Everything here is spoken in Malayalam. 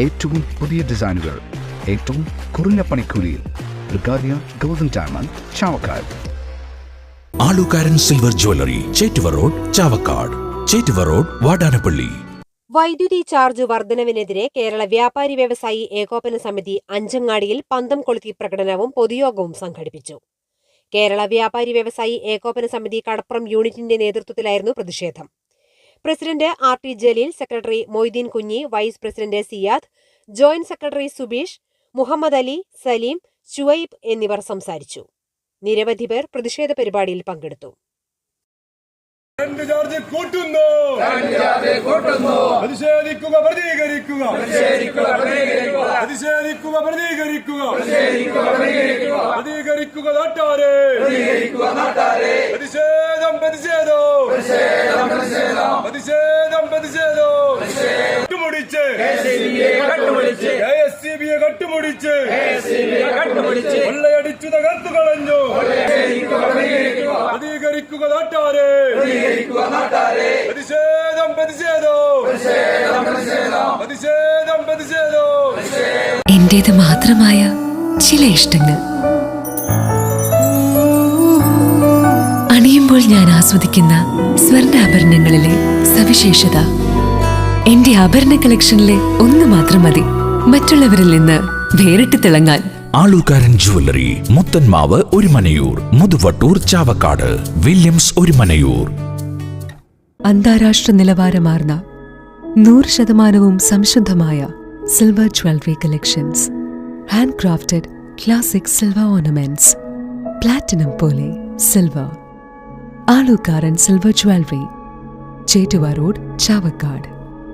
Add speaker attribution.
Speaker 1: ഏറ്റവും പുതിയ ഡിസൈനുകൾ ഏറ്റവും കുറഞ്ഞ പണിക്കൂലിയിൽ ബ്രിഗാദിയ golden diamond Chavakkad.
Speaker 2: Alukkaran silver jewellery Chettuva road Chavakkad. Chettuva road Vadanappally.
Speaker 3: വൈദ്യുതി ചാർജ് വർധനവിനെതിരെ കേരള വ്യാപാരി വ്യവസായി ഏകോപന സമിതി അഞ്ചങ്ങാടിയിൽ പന്തം കൊളുത്തി പ്രകടനവും പൊതുയോഗവും സംഘടിപ്പിച്ചു. കേരള വ്യാപാരി വ്യവസായി ഏകോപന സമിതി കടപ്പുറം യൂണിറ്റിന്റെ നേതൃത്വത്തിലായിരുന്നു പ്രതിഷേധം. President R T Jaleel secretary Moideen Kunji vice president Siyad joint secretary Subeesh Muhammad Ali Saleem Shuaib എന്നിവർ സംസാരിച്ചു. നിരവധി പേർ പ്രതിഷേധ പരിപാടിയിൽ പങ്കെടുത്തു.
Speaker 4: പ്രതിഷേധിക്കുക പ്രതികരിക്കുക. പ്രതിഷേധിക്കുക പ്രതികരിക്കുക. പ്രതികരിക്കുക. നാട്ടാരെ. പ്രതിഷേധം പ്രതിഷേധം കട്ടുമുടിച്ച് കട്ടുമുടിച്ച് കൊള്ളയടിച്ചു തകർത്തു കളഞ്ഞു. പ്രതികരിക്കുക നാട്ടാരെ. പ്രതിഷേധം പ്രതിഷേധം. പ്രതിഷേധം പ്രതിഷേധം.
Speaker 5: എന്റേത് മാത്രമായ ചില ഇഷ്ടങ്ങൾ. അണിയുമ്പോൾ ഞാൻ ആസ്വദിക്കുന്ന സ്വർണാഭരണങ്ങളിലെ സവിശേഷത. എന്റെ ആഭരണ കളക്ഷനിലെ ഒന്ന് മാത്രം മതി. മറ്റുള്ളവരിൽ നിന്ന് വേറിട്ട് തിളങ്ങാൻ.
Speaker 2: Alukkaran Muthanmavu Muthanmavu Orumanayur Muthuvattoor Chavakkad Williams Orumanayur.
Speaker 5: അന്താരാഷ്ട്ര നിലവാരമാർന്ന നൂറ് ശതമാനവും സംശുദ്ധമായ silver jewellery collections hand crafted classic silver ornaments platinum പോലെ silver Alukkaran silver jewellery Chettuva road Chavakkad.